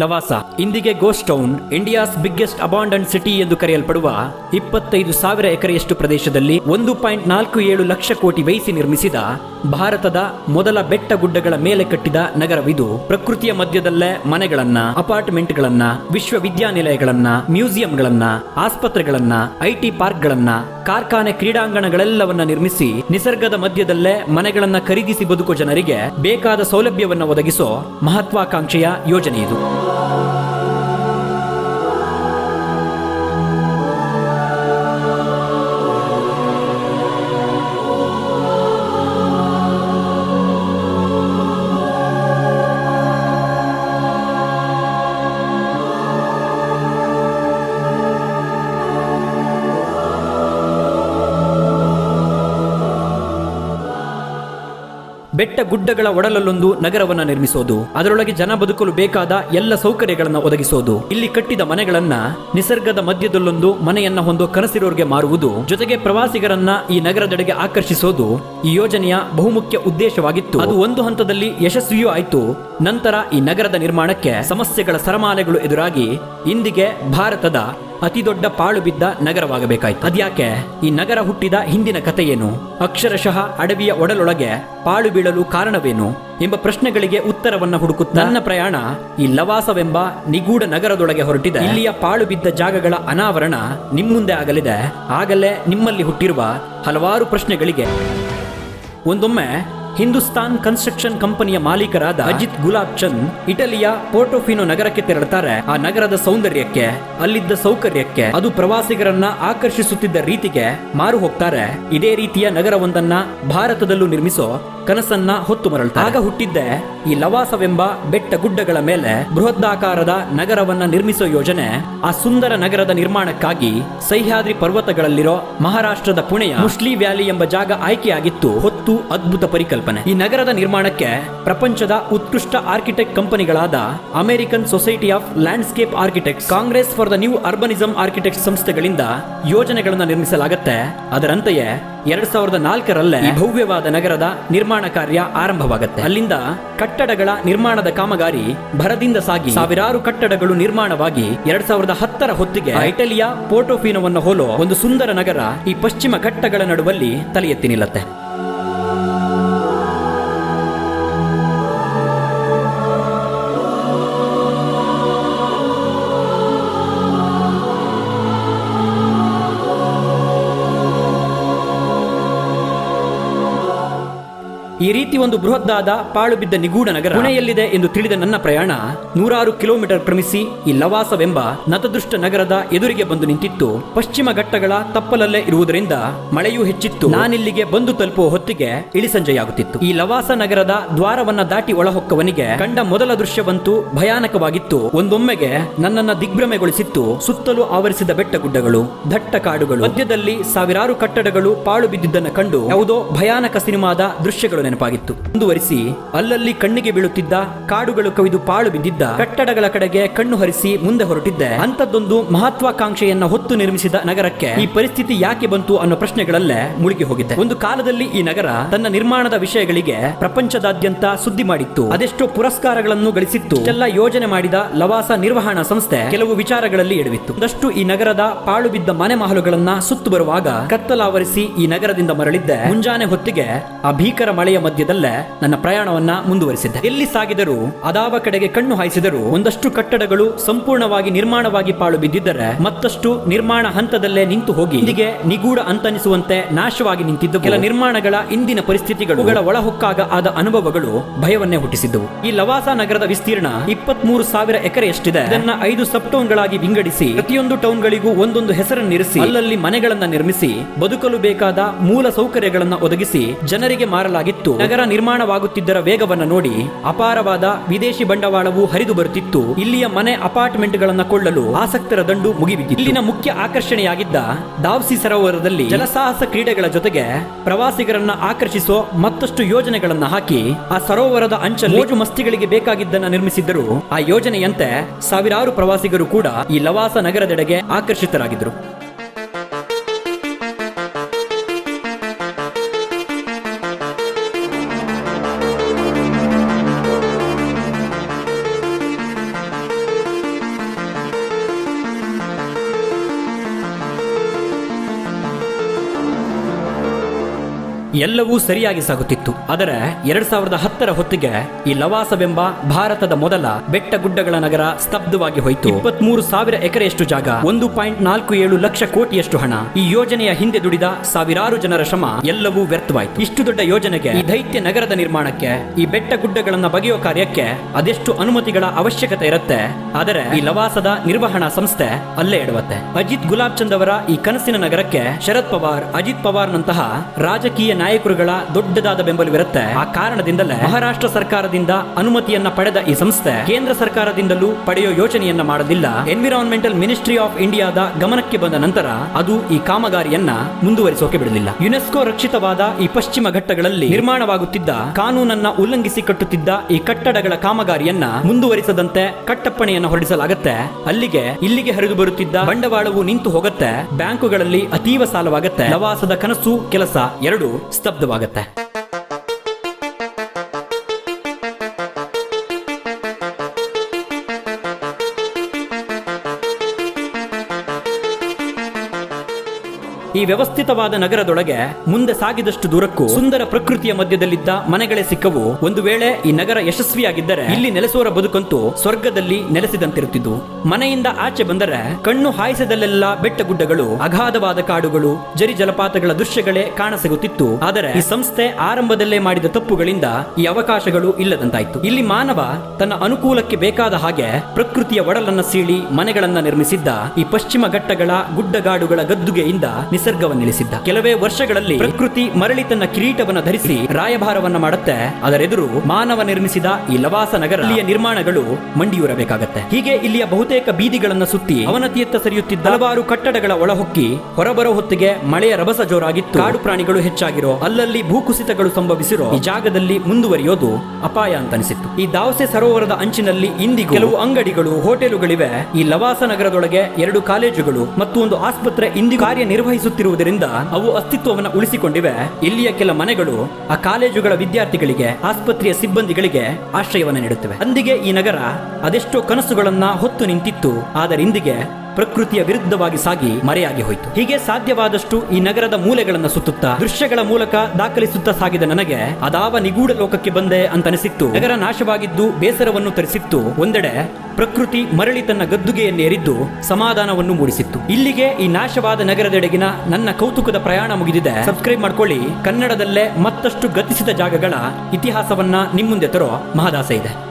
ಲವಾಸ, ಇಂದಿಗೆ ghost town, India's biggest abandon city ಎಂದು ಕರೆಯಲ್ಪಡುವ ಇಪ್ಪತ್ತೈದು ಸಾವಿರ ಎಕರೆಯಷ್ಟು ಪ್ರದೇಶದಲ್ಲಿ ಒಂದು ಪಾಯಿಂಟ್ ನಾಲ್ಕು ಏಳು ಲಕ್ಷ ಕೋಟಿ ವ್ಯಯಿಸಿ ನಿರ್ಮಿಸಿದ ಭಾರತದ ಮೊದಲ ಬೆಟ್ಟ ಗುಡ್ಡಗಳ ಮೇಲೆ ಕಟ್ಟಿದ ನಗರವಿದು. ಪ್ರಕೃತಿಯ ಮಧ್ಯದಲ್ಲೇ ಮನೆಗಳನ್ನ, ಅಪಾರ್ಟ್ಮೆಂಟ್ಗಳನ್ನ, ವಿಶ್ವವಿದ್ಯಾನಿಲಯಗಳನ್ನ, ಮ್ಯೂಸಿಯಂಗಳನ್ನ, ಆಸ್ಪತ್ರೆಗಳನ್ನ ಐಟಿ ಪಾರ್ಕ್ಗಳನ್ನ, ಕಾರ್ಖಾನೆ ಕ್ರೀಡಾಂಗಣಗಳೆಲ್ಲವನ್ನ ನಿರ್ಮಿಸಿ, ನಿಸರ್ಗದ ಮಧ್ಯದಲ್ಲೇ ಮನೆಗಳನ್ನ ಖರೀದಿಸಿ ಬದುಕುವ ಜನರಿಗೆ ಬೇಕಾದ ಸೌಲಭ್ಯವನ್ನ ಒದಗಿಸೋ ಮಹತ್ವಾಕಾಂಕ್ಷೆಯ ಯೋಜನೆ ಇದು. ಬೆಟ್ಟ ಗುಡ್ಡಗಳ ಒಡಲಲ್ಲೊಂದು ನಗರವನ್ನ ನಿರ್ಮಿಸೋದು. ಅದರೊಳಗೆ ಜನ ಬದುಕಲು ಬೇಕಾದ ಎಲ್ಲ ಸೌಕರ್ಯಗಳನ್ನು ಒದಗಿಸೋದು. ಇಲ್ಲಿ ಕಟ್ಟಿದ ಮನೆಗಳನ್ನ ನಿಸರ್ಗದ ಮಧ್ಯದಲ್ಲೊಂದು ಮನೆಯನ್ನ ಹೊಂದು ಕನಸಿರೋರಿಗೆ ಮಾರುವುದು. ಜೊತೆಗೆ ಪ್ರವಾಸಿಗರನ್ನ ಈ ನಗರದೆಡೆಗೆ ಆಕರ್ಷಿಸೋದು ಈ ಯೋಜನೆಯ ಬಹುಮುಖ್ಯ ಉದ್ದೇಶವಾಗಿತ್ತು. ಅದು ಒಂದು ಹಂತದಲ್ಲಿ ಯಶಸ್ವಿಯೂ ಆಯಿತು. ನಂತರ ಈ ನಗರದ ನಿರ್ಮಾಣಕ್ಕೆ ಸಮಸ್ಯೆಗಳ ಸರಮಾಲೆಗಳು ಎದುರಾಗಿ ಇಂದಿಗೆ ಭಾರತದ ಅತಿ ದೊಡ್ಡ ಪಾಳು ಬಿದ್ದ ನಗರವಾಗಬೇಕಾಯ್ತು. ಅದ್ಯಾಕೆ? ಈ ನಗರ ಹುಟ್ಟಿದ ಹಿಂದಿನ ಕಥೆಯೇನು? ಅಕ್ಷರಶಃ ಅಡವಿಯ ಒಡಲೊಳಗೆ ಪಾಳು ಬೀಳಲು ಕಾರಣವೇನು ಎಂಬ ಪ್ರಶ್ನೆಗಳಿಗೆ ಉತ್ತರವನ್ನು ಹುಡುಕುತ್ತ? ನನ್ನ ಪ್ರಯಾಣ ಈ ಲವಾಸವೆಂಬ ನಿಗೂಢ ನಗರದೊಳಗೆ ಹೊರಟಿದೆ. ಇಲ್ಲಿಯ ಪಾಳು ಬಿದ್ದ ಜಾಗಗಳ ಅನಾವರಣ ನಿಮ್ಮುಂದೆ ಆಗಲಿದೆ. ಆಗಲೇ ನಿಮ್ಮಲ್ಲಿ ಹುಟ್ಟಿರುವ ಹಲವಾರು ಪ್ರಶ್ನೆಗಳಿಗೆ ಒಂದೊಮ್ಮೆ ಹಿಂದೂಸ್ತಾನ್ ಕನ್ಸ್ಟ್ರಕ್ಷನ್ ಕಂಪನಿಯ ಮಾಲೀಕರಾದ ಅಜಿತ್ ಗುಲಾಬ್ ಚಂದ್ ಇಟಲಿಯ ಪೋರ್ಟೋಫಿನೋ ನಗರಕ್ಕೆ ತೆರಳುತ್ತಾರೆ. ಆ ನಗರದ ಸೌಂದರ್ಯಕ್ಕೆ, ಅಲ್ಲಿದ್ದ ಸೌಕರ್ಯಕ್ಕೆ, ಅದು ಪ್ರವಾಸಿಗರನ್ನ ಆಕರ್ಷಿಸುತ್ತಿದ್ದ ರೀತಿಗೆ ಮಾರು ಹೋಗ್ತಾರೆ ಇದೇ ರೀತಿಯ ನಗರವೊಂದನ್ನ ಭಾರತದಲ್ಲೂ ನಿರ್ಮಿಸೋ ಕನಸನ್ನ ಹೊತ್ತು ಮರಳ್ತಾರೆ. ಆಗ ಹುಟ್ಟಿದ್ದೆ ಈ ಲವಾಸವೆಂಬ ಬೆಟ್ಟ ಗುಡ್ಡಗಳ ಮೇಲೆ ಬೃಹದ್ದಾಕಾರದ ನಗರವನ್ನ ನಿರ್ಮಿಸೋ ಯೋಜನೆ, ಆ ಸುಂದರ ನಗರದ ನಿರ್ಮಾಣಕ್ಕಾಗಿ ಸಹ್ಯಾದ್ರಿ ಪರ್ವತಗಳಲ್ಲಿರೋ ಮಹಾರಾಷ್ಟ್ರದ ಪುಣೆಯ ಮುಸ್ಲಿ ವ್ಯಾಲಿ ಎಂಬ ಜಾಗ ಆಯ್ಕೆಯಾಗಿತ್ತು. ಹೊತ್ತು ಅದ್ಭುತ ಪರಿಕಲ್ಪನೆ. ಈ ನಗರದ ನಿರ್ಮಾಣಕ್ಕೆ ಪ್ರಪಂಚದ ಉತ್ಕೃಷ್ಟ architect ಕಂಪನಿಗಳಾದ American Society of Landscape Architect Congress for the New Urbanism architect ಸಂಸ್ಥೆಗಳಿಂದ ಯೋಜನೆಗಳನ್ನು ನಿರ್ಮಿಸಲಾಗುತ್ತೆ. ಅದರಂತೆಯೇ ಎರಡ್ ಸಾವಿರದ ನಾಲ್ಕರಲ್ಲೇ ಭವ್ಯವಾದ ನಗರದ ನಿರ್ಮಾಣ ಕಾರ್ಯ ಆರಂಭವಾಗುತ್ತೆ. ಅಲ್ಲಿಂದ ಕಟ್ಟಡಗಳ ನಿರ್ಮಾಣದ ಕಾಮಗಾರಿ ಭರದಿಂದ ಸಾಗಿ ಸಾವಿರಾರು ಕಟ್ಟಡಗಳು ನಿರ್ಮಾಣವಾಗಿ ಎರಡ್ ಸಾವಿರದ ಹತ್ತರ ಹೊತ್ತಿಗೆ ಇಟಲಿಯ ಪೋರ್ಟೋಫಿನೋವನ್ನು ಹೋಲೋ ಒಂದು ಸುಂದರ ನಗರ ಈ ಪಶ್ಚಿಮ ಘಟ್ಟಗಳ ನಡುವಲ್ಲಿ ತಲೆ ಎತ್ತಿ ನಿಲ್ಲತ್ತೆ. ರೀತಿ ಒಂದು ಬೃಹದ್ದಾದ ಪಾಳು ಬಿದ್ದ ನಿಗೂಢ ನಗರ. ಪುಣೆಯಲ್ಲಿದೆ ಎಂದು ತಿಳಿದ ನನ್ನ ಪ್ರಯಾಣ ನೂರಾರು ಕಿಲೋಮೀಟರ್ ಕ್ರಮಿಸಿ ಈ ಲವಾಸವೆಂಬ ನತದೃಷ್ಟ ನಗರದ ಎದುರಿಗೆ ಬಂದು ನಿಂತಿತ್ತು. ಪಶ್ಚಿಮ ಘಟ್ಟಗಳ ತಪ್ಪಲಲ್ಲೇ ಇರುವುದರಿಂದ ಮಳೆಯೂ ಹೆಚ್ಚಿತ್ತು. ನಾನಿಲ್ಲಿಗೆ ಬಂದು ತಲುಪುವ ಹೊತ್ತಿಗೆ ಇಳಿಸಂಜೆಯಾಗುತ್ತಿತ್ತು ಈ ಲವಾಸ ನಗರದ ದ್ವಾರವನ್ನ ದಾಟಿ ಒಳಹೊಕ್ಕವನಿಗೆ ಕಂಡ ಮೊದಲ ದೃಶ್ಯವಂತೂ ಭಯಾನಕವಾಗಿತ್ತು. ಒಂದೊಮ್ಮೆಗೆ ನನ್ನನ್ನ ದಿಗ್ಭ್ರಮೆಗೊಳಿಸಿತ್ತು. ಸುತ್ತಲೂ ಆವರಿಸಿದ ಬೆಟ್ಟ ಗುಡ್ಡಗಳು ದಟ್ಟ ಕಾಡುಗಳು, ಮಧ್ಯದಲ್ಲಿ ಸಾವಿರಾರು ಕಟ್ಟಡಗಳು ಪಾಳು ಬಿದ್ದಿದ್ದನ್ನು ಕಂಡು ಯಾವುದೋ ಭಯಾನಕ ಸಿನಿಮಾದ ದೃಶ್ಯಗಳು ನೆನಪಾಗಿತ್ತು ಮುಂದುವರಿಸಿ, ಅಲ್ಲಲ್ಲಿ ಕಣ್ಣಿಗೆ ಬೀಳುತ್ತಿದ್ದ, ಕಾಡುಗಳು ಕವಿದು ಪಾಳು ಬಿದ್ದಿದ್ದ, ಕಟ್ಟಡಗಳ ಕಡೆಗೆ ಕಣ್ಣು ಹರಿಸಿ ಮುಂದೆ ಹೊರಟಿದ್ದೆ ಅಂತದ್ದೊಂದು ಮಹತ್ವಾಕಾಂಕ್ಷೆಯನ್ನ ಹೊತ್ತು ನಿರ್ಮಿಸಿದ ನಗರಕ್ಕೆ ಈ ಪರಿಸ್ಥಿತಿ ಯಾಕೆ ಬಂತು ಅನ್ನೋ ಪ್ರಶ್ನೆಗಳಲ್ಲೇ ಮುಳುಗಿ ಹೋಗಿದೆ. ಒಂದು ಕಾಲದಲ್ಲಿ ಈ ನಗರ ತನ್ನ ನಿರ್ಮಾಣದ ವಿಷಯಗಳಿಗೆ ಪ್ರಪಂಚದಾದ್ಯಂತ ಸುದ್ದಿ ಮಾಡಿತ್ತು. ಅದೆಷ್ಟೋ ಪುರಸ್ಕಾರಗಳನ್ನು ಗಳಿಸಿತ್ತು. ಎಲ್ಲ ಯೋಜನೆ ಮಾಡಿದ ಲವಾಸ ನಿರ್ವಹಣಾ ಸಂಸ್ಥೆ ಕೆಲವು ವಿಚಾರಗಳಲ್ಲಿ ಎಡವಿತ್ತು. ಒಂದಷ್ಟು ಈ ನಗರದ ಪಾಳು ಬಿದ್ದ ಮನೆ ಮಹಲುಗಳನ್ನ ಸುತ್ತು ಬರುವಾಗ ಕತ್ತಲಾವರಿಸಿ ಈ ನಗರದಿಂದ ಮರಳಿದ್ದೆ. ಮುಂಜಾನೆ ಹೊತ್ತಿಗೆ ಆ ಭೀಕರ ಮಳೆಯ ಮಧ್ಯದಲ್ಲೇ ನನ್ನ ಪ್ರಯಾಣವನ್ನ ಮುಂದುವರಿಸಿದ್ದೆ. ಎಲ್ಲಿ ಸಾಗಿದರೂ, ಅದಾವ ಕಡೆಗೆ ಕಣ್ಣು ಹಾಯಿಸಿದರೂ, ಒಂದಷ್ಟು ಕಟ್ಟಡಗಳು ಸಂಪೂರ್ಣವಾಗಿ ನಿರ್ಮಾಣವಾಗಿ ಪಾಳು ಬಿದ್ದಿದ್ದರೆ ಮತ್ತಷ್ಟು ನಿರ್ಮಾಣ ಹಂತದಲ್ಲೇ ನಿಂತು ಹೋಗಿ ಹೀಗೆ ನಿಗೂಢ ಅಂತನಿಸುವಂತೆ ನಾಶವಾಗಿ ನಿಂತಿದ್ದು ಕೆಲ ನಿರ್ಮಾಣಗಳ ಇಂದಿನ ಪರಿಸ್ಥಿತಿಗಳು, ಅವುಗಳ ಒಳಹೊಕ್ಕಾಗ ಆದ ಅನುಭವಗಳು ಭಯವನ್ನೇ ಹುಟ್ಟಿಸಿದ್ದವು. ಈ ಲವಾಸ ನಗರದ ವಿಸ್ತೀರ್ಣ ಇಪ್ಪತ್ಮೂರು ಸಾವಿರ ಎಕರೆಯಷ್ಟಿದೆ. ಇದನ್ನ ಐದು ಸಬ್ ಟೌನ್ಗಳಾಗಿ ವಿಂಗಡಿಸಿ, ಪ್ರತಿಯೊಂದು ಟೌನ್ಗಳಿಗೂ ಒಂದೊಂದು ಹೆಸರನ್ನಿರಿಸಿ ಅಲ್ಲಲ್ಲಿ ಮನೆಗಳನ್ನ ನಿರ್ಮಿಸಿ, ಬದುಕಲು ಬೇಕಾದ ಮೂಲ ಸೌಕರ್ಯಗಳನ್ನ ಒದಗಿಸಿ, ಜನರಿಗೆ ಮಾರಲಾಗಿತ್ತು. ನಗರ ನಿರ್ಮಾಣವಾಗುತ್ತಿದ್ದರ ವೇಗವನ್ನು ನೋಡಿ ಅಪಾರವಾದ ವಿದೇಶಿ ಬಂಡವಾಳವು ಹರಿದು ಬರುತ್ತಿತ್ತು. ಇಲ್ಲಿಯ ಮನೆ ಅಪಾರ್ಟ್ಮೆಂಟ್ಗಳನ್ನ ಕೊಳ್ಳಲು ಆಸಕ್ತರ ದಂಡು ಮುಗಿಬಿದ್ದಿತ್ತು. ಇಲ್ಲಿನ ಮುಖ್ಯ ಆಕರ್ಷಣೆಯಾಗಿದ್ದ ದಾವ್ಸಿ ಸರೋವರದಲ್ಲಿ ಜಲಸಾಹಸ ಕ್ರೀಡೆಗಳ ಜೊತೆಗೆ ಪ್ರವಾಸಿಗರನ್ನ ಆಕರ್ಷಿಸೋ ಮತ್ತಷ್ಟು ಯೋಜನೆಗಳನ್ನ ಹಾಕಿ ಆ ಸರೋವರದ ಅಂಚಲ್ಲಿ ಮೋಜು ಮಸ್ತಿಗಳಿಗೆ ಬೇಕಾಗಿದ್ದನ್ನ ನಿರ್ಮಿಸಿದ್ದರು. ಆ ಯೋಜನೆಯಂತೆ ಸಾವಿರಾರು ಪ್ರವಾಸಿಗರು ಕೂಡ ಈ ಲವಾಸ ನಗರದೆಡೆಗೆ ಆಕರ್ಷಿತರಾಗಿದ್ದರು. ಎಲ್ಲವೂ ಸರಿಯಾಗಿ ಸಾಗುತ್ತಿತ್ತು. ಆದರೆ ಎರಡ್ ಸಾವಿರದ ಹತ್ತರ ಹೊತ್ತಿಗೆ ಈ ಲವಾಸವೆಂಬ ಭಾರತದ ಮೊದಲ ಬೆಟ್ಟ ಗುಡ್ಡಗಳ ನಗರ ಸ್ತಬ್ಧವಾಗಿ ಹೋಯಿತು. ಇಪ್ಪತ್ಮೂರು ಸಾವಿರ ಎಕರೆಯಷ್ಟು ಜಾಗ, ಒಂದು ಪಾಯಿಂಟ್ ನಾಲ್ಕು ಏಳು ಲಕ್ಷ ಕೋಟಿಯಷ್ಟು ಹಣ. ಈ ಯೋಜನೆಯ ಹಿಂದೆ ದುಡಿದ ಸಾವಿರಾರು ಜನರ ಶ್ರಮ ಎಲ್ಲವೂ ವ್ಯರ್ಥವಾಯಿತು. ಇಷ್ಟು ದೊಡ್ಡ ಯೋಜನೆಗೆ ಈ ದೈತ್ಯ ನಗರದ ನಿರ್ಮಾಣಕ್ಕೆ, ಈ ಬೆಟ್ಟ ಗುಡ್ಡಗಳನ್ನ ಬಗೆಯೋ ಕಾರ್ಯಕ್ಕೆ ಅದೆಷ್ಟು ಅನುಮತಿಗಳ ಅವಶ್ಯಕತೆ ಇರುತ್ತೆ, ಆದರೆ ಈ ಲವಾಸದ ನಿರ್ವಹಣಾ ಸಂಸ್ಥೆ ಅಲ್ಲೇ ಇಡುವತ್ತೆ ಅಜಿತ್ ಗುಲಾಬ್ ಚಂದ್ ಅವರ ಈ ಕನಸಿನ ನಗರಕ್ಕೆ ಶರದ್ ಪವಾರ್, ಅಜಿತ್ ಪವಾರ್ ನಂತಹ ರಾಜಕೀಯ ನಾಯಕರುಗಳ ದೊಡ್ಡದಾದ ಬೆಂಬಲವಿರುತ್ತೆ ಆ ಕಾರಣದಿಂದಲೇ ಮಹಾರಾಷ್ಟ್ರ ಸರ್ಕಾರದಿಂದ ಅನುಮತಿಯನ್ನ ಪಡೆದ ಈ ಸಂಸ್ಥೆ ಕೇಂದ್ರ ಸರ್ಕಾರದಿಂದಲೂ ಪಡೆಯೋ ಯೋಜನೆಯನ್ನ ಮಾಡಲಿಲ್ಲ. ಎನ್ವಿರಾನ್ಮೆಂಟಲ್ ಮಿನಿಸ್ಟ್ರಿ ಆಫ್ ಇಂಡಿಯಾದ ಗಮನಕ್ಕೆ ಬಂದ ನಂತರ ಅದು ಈ ಕಾಮಗಾರಿಯನ್ನ ಮುಂದುವರಿಸೋಕೆ ಬಿಡಲಿಲ್ಲ. ಯುನೆಸ್ಕೋ ರಕ್ಷಿತವಾದ ಈ ಪಶ್ಚಿಮ ಘಟ್ಟಗಳಲ್ಲಿ ನಿರ್ಮಾಣವಾಗುತ್ತಿದ್ದ ಕಾನೂನನ್ನ ಉಲ್ಲಂಘಿಸಿ ಕಟ್ಟುತ್ತಿದ್ದ ಈ ಕಟ್ಟಡಗಳ ಕಾಮಗಾರಿಯನ್ನ ಮುಂದುವರಿಸದಂತೆ ಕಟ್ಟಪ್ಪಣೆಯನ್ನು ಹೊರಡಿಸಲಾಗುತ್ತೆ. ಅಲ್ಲಿಗೆ ಇಲ್ಲಿಗೆ ಹರಿದು ಬರುತ್ತಿದ್ದ ಬಂಡವಾಳವು ನಿಂತು ಹೋಗುತ್ತೆ. ಬ್ಯಾಂಕುಗಳಲ್ಲಿ ಅತೀವ ಸಾಲವಾಗುತ್ತೆ. ಪ್ರವಾಸದ ಕನಸು ಕೆಲಸ ಎರಡೂ. ಸ್ತಬ್ಧವಾಗತ್ತೆ ಈ ವ್ಯವಸ್ಥಿತವಾದ ನಗರದೊಳಗೆ ಮುಂದೆ ಸಾಗಿದಷ್ಟು ದೂರಕ್ಕೂ ಸುಂದರ ಪ್ರಕೃತಿಯ ಮಧ್ಯದಲ್ಲಿದ್ದ ಮನೆಗಳೇ ಸಿಕ್ಕವು. ಒಂದು ವೇಳೆ ಈ ನಗರ ಯಶಸ್ವಿಯಾಗಿದ್ದರೆ ಇಲ್ಲಿ ನೆಲೆಸೋರ ಬದುಕಂತೂ ಸ್ವರ್ಗದಲ್ಲಿ ನೆಲೆಸಿದಂತಿರುತ್ತಿದ್ದು. ಮನೆಯಿಂದ ಆಚೆ ಬಂದರೆ ಕಣ್ಣು ಹಾಯಿಸದಲ್ಲೆಲ್ಲ ಬೆಟ್ಟ ಗುಡ್ಡಗಳು ಅಗಾಧವಾದ ಕಾಡುಗಳು, ಜರಿ ಜಲಪಾತಗಳ ದೃಶ್ಯಗಳೇ ಕಾಣಸಿಗುತ್ತಿತ್ತು. ಆದರೆ ಈ ಸಂಸ್ಥೆ ಆರಂಭದಲ್ಲೇ ಮಾಡಿದ ತಪ್ಪುಗಳಿಂದ ಈ ಅವಕಾಶಗಳು ಇಲ್ಲದಂತಾಯಿತು. ಇಲ್ಲಿ ಮಾನವ ತನ್ನ ಅನುಕೂಲಕ್ಕೆ ಬೇಕಾದ ಹಾಗೆ ಪ್ರಕೃತಿಯ ಒಡಲನ್ನ ಸೀಳಿ ಮನೆಗಳನ್ನ ನಿರ್ಮಿಸಿದ್ದ ಈ ಪಶ್ಚಿಮ ಘಟ್ಟಗಳ ಗುಡ್ಡಗಾಡುಗಳ ಗದ್ದುಗೆಯಿಂದ ನಿಸರ್ಗವನ್ನಿಳಿಸಿದ್ದ ಕೆಲವೇ ವರ್ಷಗಳಲ್ಲಿ ಪ್ರಕೃತಿ ಮರಳಿ ತನ್ನ ಕಿರೀಟವನ್ನು ಧರಿಸಿ ರಾಯಭಾರವನ್ನ ಮಾಡುತ್ತೆ. ಅದರೆದುರು ಮಾನವ ನಿರ್ಮಿಸಿದ ಈ ಲವಾಸ ನಗರ ಇಲ್ಲಿಯ ನಿರ್ಮಾಣಗಳು ಮಂಡಿಯೂರಬೇಕಾಗತ್ತೆ. ಹೀಗೆ ಇಲ್ಲಿಯ ಬಹುತೇಕ ಬೀದಿಗಳನ್ನ ಸುತ್ತಿ ಅವನತಿಯತ್ತ ಸರಿಯುತ್ತಿದ್ದ ಹಲವಾರು ಕಟ್ಟಡಗಳ ಒಳಹೊಕ್ಕಿ ಹೊರಬರೋ ಹೊತ್ತಿಗೆ ಮಳೆಯ ರಭಸ ಜೋರಾಗಿತ್ತು. ಕಾಡು ಪ್ರಾಣಿಗಳು ಹೆಚ್ಚಾಗಿರೋ, ಅಲ್ಲಲ್ಲಿ ಭೂಕುಸಿತಗಳು ಸಂಭವಿಸಿರೋ ಈ ಜಾಗದಲ್ಲಿ ಮುಂದುವರಿಯೋದು ಅಪಾಯ ಅಂತ ಅನಿಸಿತ್ತು ಈ ದಾವಸೆ ಸರೋವರದ ಅಂಚಿನಲ್ಲಿ ಇಂದಿಗೂ ಕೆಲವು ಅಂಗಡಿಗಳು, ಹೋಟೆಲುಗಳಿವೆ. ಈ ಲವಾಸ ನಗರದೊಳಗೆ ಎರಡು ಕಾಲೇಜುಗಳು ಮತ್ತು ಒಂದು ಆಸ್ಪತ್ರೆ ಇಂದಿಗೂ ಕಾರ್ಯನಿರ್ವಹಿಸುತ್ತಿರುವುದರಿಂದ ಅವು ಅಸ್ತಿತ್ವವನ್ನು ಉಳಿಸಿಕೊಂಡಿವೆ. ಇಲ್ಲಿಯ ಕೆಲ ಮನೆಗಳು ಆ ಕಾಲೇಜುಗಳ ವಿದ್ಯಾರ್ಥಿಗಳಿಗೆ, ಆಸ್ಪತ್ರೆಯ ಸಿಬ್ಬಂದಿಗಳಿಗೆ ಆಶ್ರಯವನ್ನು ನೀಡುತ್ತವೆ. ಅಂದಿಗೆ ಈ ನಗರ ಅದೆಷ್ಟೋ ಕನಸುಗಳನ್ನ ಹೊತ್ತು ನಿಂತಿತ್ತು. ಆದರೆ ಇಂದಿಗೆ ಪ್ರಕೃತಿಯ ವಿರುದ್ಧವಾಗಿ ಸಾಗಿ ಮರೆಯಾಗಿ ಹೋಯಿತು. ಹೀಗೆ ಸಾಧ್ಯವಾದಷ್ಟು ಈ ನಗರದ ಮೂಲೆಗಳನ್ನು ಸುತ್ತುತ್ತಾ, ದೃಶ್ಯಗಳ ಮೂಲಕ ದಾಖಲಿಸುತ್ತಾ ಸಾಗಿದ ನನಗೆ ಅದಾವ ನಿಗೂಢ ಲೋಕಕ್ಕೆ ಬಂದೆ ಅಂತನಿಸಿತ್ತು. ನಗರ ನಾಶವಾಗಿದ್ದು ಬೇಸರವನ್ನು ತರಿಸಿತ್ತು. ಒಂದೆಡೆ ಪ್ರಕೃತಿ ಮರಳಿ ತನ್ನ ಗದ್ದುಗೆಯನ್ನೇರಿದ್ದು ಸಮಾಧಾನವನ್ನು ಮೂಡಿಸಿತ್ತು. ಇಲ್ಲಿಗೆ ಈ ನಾಶವಾದ ನಗರದೆಡೆಗಿನ ನನ್ನ ಕೌತುಕದ ಪ್ರಯಾಣ ಮುಗಿದಿದೆ. ಸಬ್ಸ್ಕ್ರೈಬ್ ಮಾಡ್ಕೊಳ್ಳಿ. ಕನ್ನಡದಲ್ಲೇ ಮತ್ತಷ್ಟು ಗತಿಸಿದ ಜಾಗಗಳ ಇತಿಹಾಸವನ್ನ ನಿಮ್ಮುಂದೆ ತರೋ ಮಹದಾಸೆ ಇದೆ.